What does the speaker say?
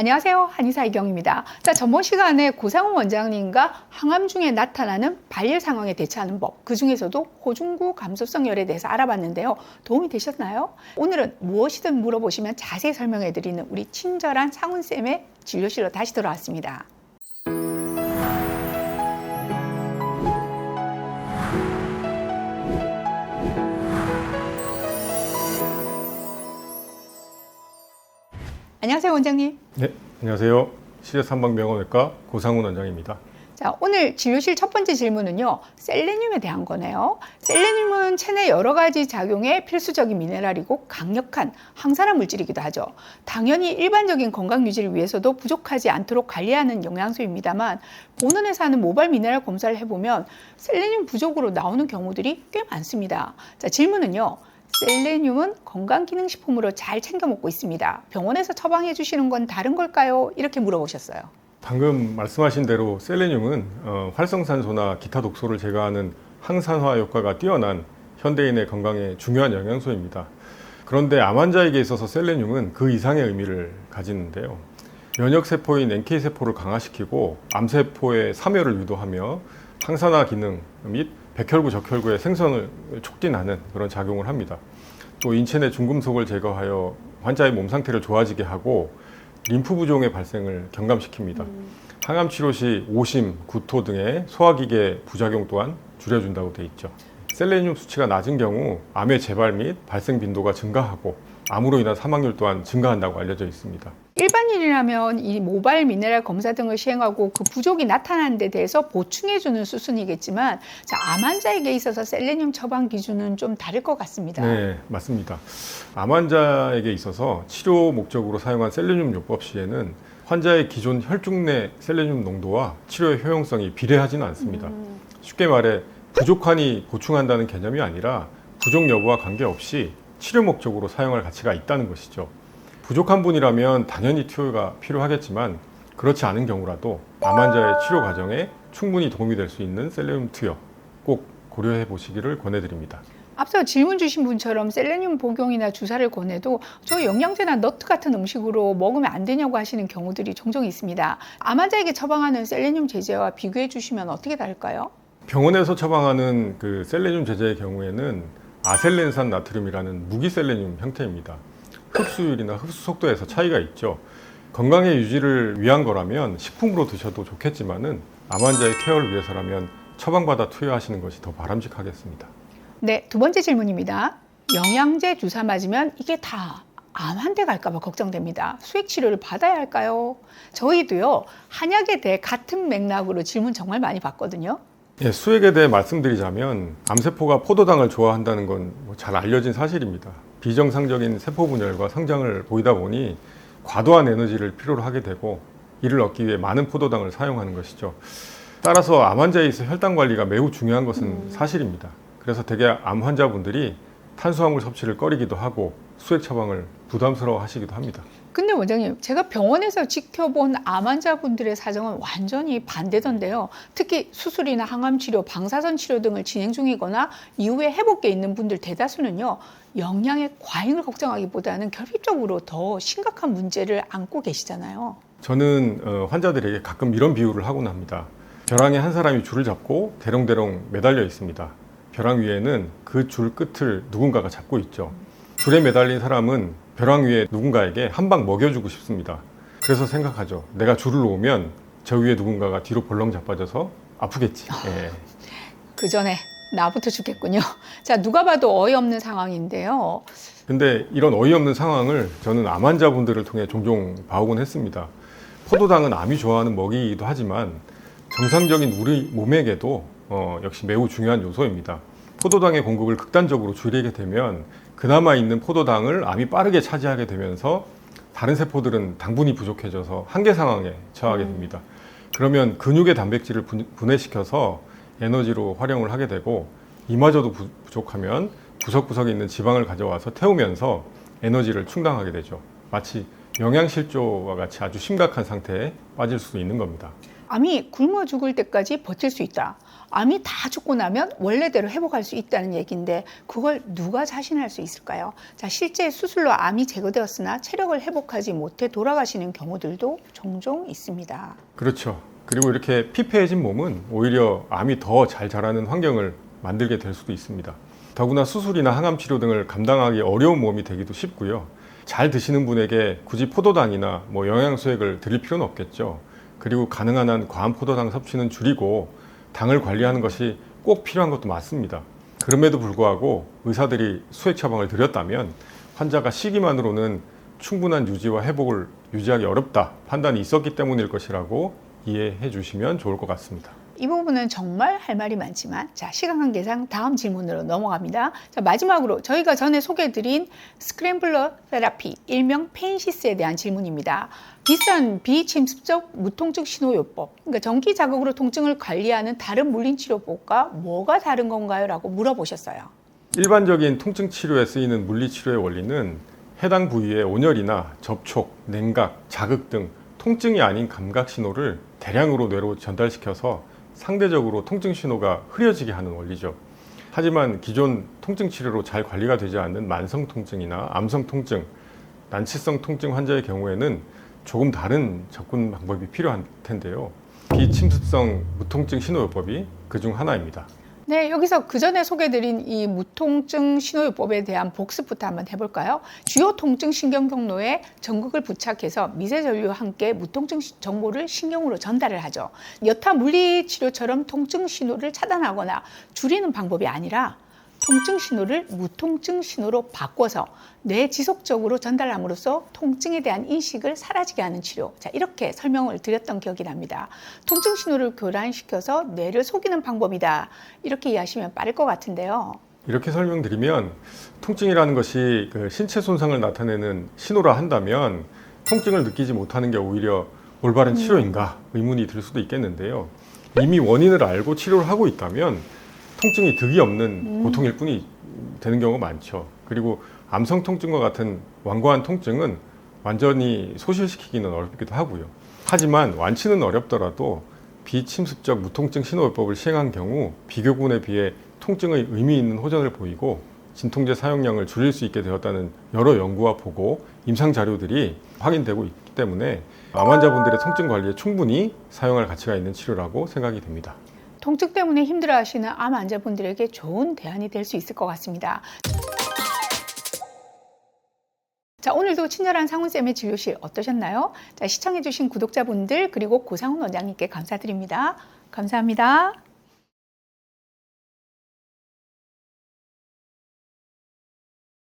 안녕하세요. 한의사 이경입니다. 자, 전번 시간에 고상훈 원장님과 항암 중에 나타나는 발열 상황에 대처하는 법, 그 중에서도 호중구 감소성 열에 대해서 알아봤는데요. 도움이 되셨나요? 오늘은 무엇이든 물어보시면 자세히 설명해 드리는 우리 친절한 상훈쌤의 진료실로 다시 돌아왔습니다. 안녕하세요, 원장님. 네, 안녕하세요. 시리스 한방병원외과 고상훈 원장입니다. 자, 오늘 진료실 첫 번째 질문은요. 셀레늄에 대한 거네요. 셀레늄은 체내 여러 가지 작용에 필수적인 미네랄이고 강력한 항산화 물질이기도 하죠. 당연히 일반적인 건강 유지를 위해서도 부족하지 않도록 관리하는 영양소입니다만 본원에서 하는 모발 미네랄 검사를 해보면 셀레늄 부족으로 나오는 경우들이 꽤 많습니다. 자, 질문은요. 셀레늄은 건강기능식품으로 잘 챙겨 먹고 있습니다. 병원에서 처방해 주시는 건 다른 걸까요? 이렇게 물어보셨어요. 방금 말씀하신 대로 셀레늄은 어, 활성산소나 기타 독소를 제거하는 항산화 효과가 뛰어난 현대인의 건강에 중요한 영양소입니다. 그런데 암 환자에게 있어서 셀레늄은 그 이상의 의미를 가지는데요. 면역세포인 NK세포를 강화시키고 암세포의 사멸을 유도하며 항산화 기능 및 백혈구, 적혈구의 생성을 촉진하는 그런 작용을 합니다. 또 인체 내 중금속을 제거하여 환자의 몸 상태를 좋아지게 하고 림프 부종의 발생을 경감시킵니다. 항암 치료 시 오심, 구토 등의 소화기계 부작용 또한 줄여준다고 돼 있죠. 셀레늄 수치가 낮은 경우 암의 재발 및 발생 빈도가 증가하고 암으로 인한 사망률 또한 증가한다고 알려져 있습니다. 일반인이라면 이 모발 미네랄 검사 등을 시행하고 그 부족이 나타나는 데 대해서 보충해주는 수순이겠지만 자, 암 환자에게 있어서 셀레늄 처방 기준은 좀 다를 것 같습니다. 네, 맞습니다. 암 환자에게 있어서 치료 목적으로 사용한 셀레늄 요법 시에는 환자의 기존 혈중 내 셀레늄 농도와 치료의 효용성이 비례하지는 않습니다. 쉽게 말해 부족하니 보충한다는 개념이 아니라 부족 여부와 관계없이 치료 목적으로 사용할 가치가 있다는 것이죠. 부족한 분이라면 당연히 투여가 필요하겠지만 그렇지 않은 경우라도 암 환자의 치료 과정에 충분히 도움이 될 수 있는 셀레늄 투여 꼭 고려해 보시기를 권해드립니다. 앞서 질문 주신 분처럼 셀레늄 복용이나 주사를 권해도 저 영양제나 너트 같은 음식으로 먹으면 안 되냐고 하시는 경우들이 종종 있습니다. 암 환자에게 처방하는 셀레늄 제제와 비교해 주시면 어떻게 다를까요? 병원에서 처방하는 그 셀레늄 제제의 경우에는 아셀렌산 나트륨이라는 무기셀레늄 형태입니다. 흡수율이나 흡수 속도에서 차이가 있죠. 건강의 유지를 위한 거라면 식품으로 드셔도 좋겠지만은 암 환자의 케어를 위해서라면 처방받아 투여하시는 것이 더 바람직하겠습니다. 네, 두 번째 질문입니다. 영양제 주사 맞으면 이게 다 암한대 갈까봐 걱정됩니다. 수액 치료를 받아야 할까요? 저희도요, 한약에 대해 같은 맥락으로 질문 정말 많이 받거든요. 예, 수액에 대해 말씀드리자면 암세포가 포도당을 좋아한다는 건뭐잘 알려진 사실입니다. 비정상적인 세포 분열과 성장을 보이다 보니 과도한 에너지를 필요로 하게 되고 이를 얻기 위해 많은 포도당을 사용하는 것이죠. 따라서 암 환자에 있어 혈당 관리가 매우 중요한 것은 사실입니다. 그래서 대개 암 환자분들이 탄수화물 섭취를 꺼리기도 하고 수액 처방을 부담스러워 하시기도 합니다. 근데 원장님, 제가 병원에서 지켜본 암 환자분들의 사정은 완전히 반대던데요. 특히 수술이나 항암 치료, 방사선 치료 등을 진행 중이거나 이후에 회복돼 있는 분들 대다수는요, 영양의 과잉을 걱정하기보다는 결핍적으로 더 심각한 문제를 안고 계시잖아요. 저는 어, 환자들에게 가끔 이런 비유를 하곤 합니다. 벼랑에 한 사람이 줄을 잡고 대롱대롱 매달려 있습니다. 벼랑 위에는 그 줄 끝을 누군가가 잡고 있죠. 줄에 매달린 사람은 벼랑 위에 누군가에게 한 방 먹여주고 싶습니다. 그래서 생각하죠. 내가 줄을 놓으면 저 위에 누군가가 뒤로 벌렁 자빠져서 아프겠지. 예. 그 전에 나부터 죽겠군요. 자, 누가 봐도 어이없는 상황인데요. 근데 이런 어이없는 상황을 저는 암 환자분들을 통해 종종 봐오곤 했습니다. 포도당은 암이 좋아하는 먹이기도 하지만 정상적인 우리 몸에게도 어, 역시 매우 중요한 요소입니다. 포도당의 공급을 극단적으로 줄이게 되면 그나마 있는 포도당을 암이 빠르게 차지하게 되면서 다른 세포들은 당분이 부족해져서 한계 상황에 처하게 됩니다. 그러면 근육의 단백질을 분- 분해시켜서 에너지로 활용을 하게 되고 이마저도 부- 부족하면 구석구석에 있는 지방을 가져와서 태우면서 에너지를 충당하게 되죠. 마치 영양실조와 같이 아주 심각한 상태에 빠질 수 있는 겁니다. 암이 굶어 죽을 때까지 버틸 수 있다. 암이 다 죽고 나면 원래대로 회복할 수 있다는 얘기인데 그걸 누가 자신할 수 있을까요? 자, 실제 수술로 암이 제거되었으나 체력을 회복하지 못해 돌아가시는 경우들도 종종 있습니다. 그렇죠. 그리고 이렇게 피폐해진 몸은 오히려 암이 더 잘 자라는 환경을 만들게 될 수도 있습니다. 더구나 수술이나 항암 치료 등을 감당하기 어려운 몸이 되기도 쉽고요. 잘 드시는 분에게 굳이 포도당이나 뭐 영양소액을 드릴 필요는 없겠죠. 그리고 가능한 한 과한 포도당 섭취는 줄이고 당을 관리하는 것이 꼭 필요한 것도 맞습니다. 그럼에도 불구하고 의사들이 수액 처방을 드렸다면 환자가 시기만으로는 충분한 유지와 회복을 유지하기 어렵다 판단이 있었기 때문일 것이라고 이해해 주시면 좋을 것 같습니다. 이 부분은 정말 할 말이 많지만 자 시간 관계상 다음 질문으로 넘어갑니다. 자 마지막으로 저희가 전에 소개해드린 스크램블러 테라피 일명 펜시스에 대한 질문입니다. 비싼 비침습적 무통증 신호요법 그러니까 전기 자극으로 통증을 관리하는 다른 물리치료법과 뭐가 다른 건가요?라고 물어보셨어요. 일반적인 통증 치료에 쓰이는 물리 치료의 원리는 해당 부위의 온열이나 접촉, 냉각, 자극 등 통증이 아닌 감각 신호를 대량으로 뇌로 전달시켜서 상대적으로 통증 신호가 흐려지게 하는 원리죠. 하지만 기존 통증 치료로 잘 관리가 되지 않는 만성 통증이나 암성 통증, 난치성 통증 환자의 경우에는 조금 다른 접근 방법이 필요할 텐데요. 비침습성 무통증 신호요법이 그 중 하나입니다. 네, 여기서 그 전에 소개드린 이 무통증 신호요법에 대한 복습부터 한번 해볼까요? 주요 통증 신경 경로에 전극을 부착해서 미세 전류와 함께 무통증 시- 정보를 신경으로 전달을 하죠. 여타 물리 치료처럼 통증 신호를 차단하거나 줄이는 방법이 아니라 통증 신호를 무통증 신호로 바꿔서 뇌 지속적으로 전달함으로써 통증에 대한 인식을 사라지게 하는 치료. 자, 이렇게 설명을 드렸던 기억이 납니다. 통증 신호를 교란시켜서 뇌를 속이는 방법이다. 이렇게 이해하시면 빠를 것 같은데요. 이렇게 설명드리면 통증이라는 것이 그 신체 손상을 나타내는 신호라 한다면 통증을 느끼지 못하는 게 오히려 올바른 치료인가 의문이 들 수도 있겠는데요. 이미 원인을 알고 치료를 하고 있다면 통증이 득이 없는 고통일 뿐이 되는 경우가 많죠. 그리고 암성 통증과 같은 완고한 통증은 완전히 소실시키기는 어렵기도 하고요. 하지만 완치는 어렵더라도 비침습적 무통증 신호요법을 시행한 경우 비교군에 비해 통증의 의미 있는 호전을 보이고 진통제 사용량을 줄일 수 있게 되었다는 여러 연구와 보고 임상 자료들이 확인되고 있기 때문에 암 환자분들의 통증 관리에 충분히 사용할 가치가 있는 치료라고 생각이 됩니다. 통증 때문에 힘들어하시는 암 환자분들에게 좋은 대안이 될 수 있을 것 같습니다. 자, 오늘도 친절한 상훈쌤의 진료실 어떠셨나요? 자, 시청해주신 구독자분들 그리고 고상훈 원장님께 감사드립니다. 감사합니다.